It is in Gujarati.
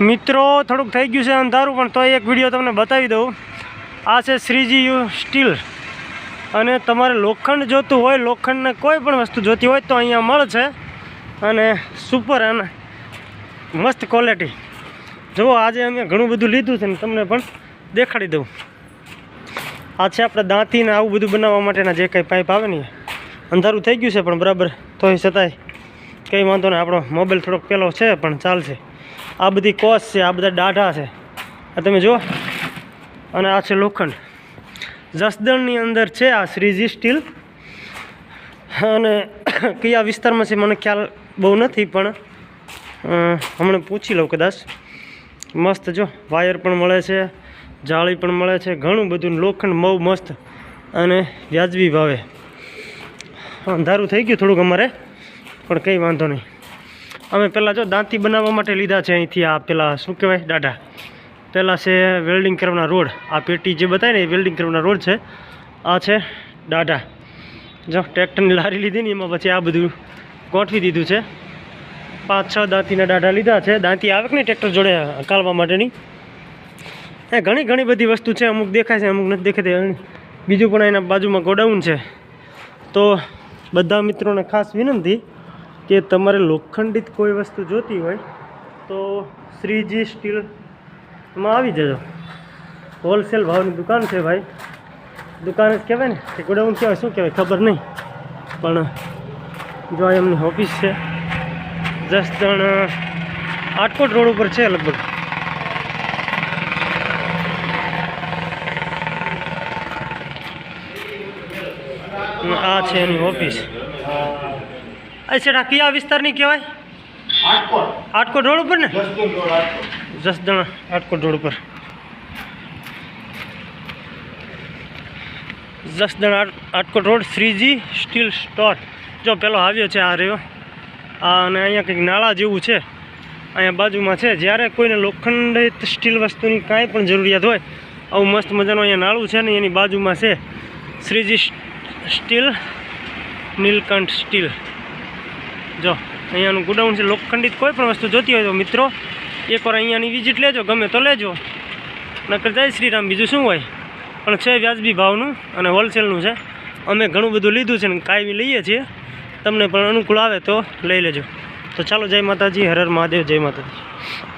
મિત્રો, થોડુંક થઈ ગયું છે અંધારું, પણ તોય એક વીડિયો તમને બતાવી દઉં. આ છે શ્રીજી યુ સ્ટીલ. અને તમારે લોખંડ જોતું હોય, લોખંડને કોઈ પણ વસ્તુ જોતી હોય તો અહીંયા મળે છે. અને સુપર અને મસ્ત ક્વોલિટી જુઓ આજે અમે ઘણું બધું લીધું છે ને તમને પણ દેખાડી દઉં. આ છે આપણે દાંતીને આવું બધું બનાવવા માટેના જે કંઈ પાઇપ આવે ને અંધારું થઈ ગયું છે, પણ બરાબર તોય છતાંય કંઈ વાંધો નહીં. આપણો મોબાઈલ થોડોક પહેલો છે, પણ ચાલશે. આ બધી કોસ છે, આ બધા ડાઢા છે. આ તમે જુઓ. અને આ છે લોખંડ. જસદણની અંદર છે આ શ્રીજી સ્ટીલ. અને કયા વિસ્તારમાં છે મને ખ્યાલ બહુ નથી, પણ હમણાં પૂછી લઉં કદાચ. મસ્ત જો, વાયર પણ મળે છે, જાળી પણ મળે છે, ઘણું બધું લોખંડ બહુ મસ્ત અને વ્યાજબી ભાવે. અંધારું થઈ ગયું થોડુંક અમારે, પણ કંઈ વાંધો નહીં. અમે પહેલાં જો દાંતી બનાવવા માટે લીધા છે અહીંથી આ પેલા શું કહેવાય, દાઢા. પહેલાં છે વેલ્ડિંગ કરવાના રોડ. આ પેટી જે બતાવે ને એ વેલ્ડિંગ કરવાના રોડ છે. આ છે દાઢા. જો ટ્રેક્ટરની લારી લીધી ને એમાં પછી આ બધું ગોઠવી દીધું છે. પાંચ, છ દાંતીના દાઢા લીધા છે. દાંતી આવે નહીં ટ્રેક્ટર જોડે હકાલવા માટેની? એ ઘણી ઘણી બધી વસ્તુ છે. અમુક દેખાય છે, અમુક નથી દેખાતી. બીજું પણ એના બાજુમાં ગોડાઉન છે. તો બધા મિત્રોને ખાસ વિનંતી કે તમારે લોખંડિત કોઈ વસ્તુ જોતી હોય, તો શ્રીજી સ્ટીલમાં આવી જજો. હોલસેલ ભાવની દુકાન છે ભાઈ. દુકાન જ કહેવાય ને, કે ગોડાઉન કહેવાય, શું કહેવાય ખબર નહીં. પણ જો આ એમની ઓફિસ છે જસદણ આટકોટ રોડ ઉપર છે લગભગ. આ છે એની ઓફિસ. આ છે કયા વિસ્તારની કહેવાય? આટકોટ રોડ ઉપર ને? જસદણ આટકોટ રોડ ઉપર. જસદણ આટ- Atkot road Shreeji steel store. જો પેલો આવ્યો છે આ રહ્યો. આ અને અહીંયા કંઈક નાળા જેવું છે. અહીંયા બાજુમાં છે. જ્યારે કોઈને લોખંડિત સ્ટીલ વસ્તુની કાંઈ પણ જરૂરિયાત હોય આવું મસ્ત મજાનું અહીંયા નાળું છે ને એની બાજુમાં છે. Shreeji steel Nilkanth steel. જો, અહીંયાનું ગોડાઉન છે લોખંડિત કોઈ પણ વસ્તુ જોતી હોય તો મિત્રો, એકવાર અહીંયાની વિઝિટ લેજો, ગમે તો લેજો. નકર જય શ્રીરામ, બીજું શું હોય? પણ છે વ્યાજબી ભાવનું અને હોલસેલનું છે. અમે ઘણું બધું લીધું છે ને કાયમી લઈએ છીએ. તમને પણ અનુકૂળ આવે તો લઈ લેજો. તો ચાલો, જય માતાજી, હર હર મહાદેવ, જય માતાજી.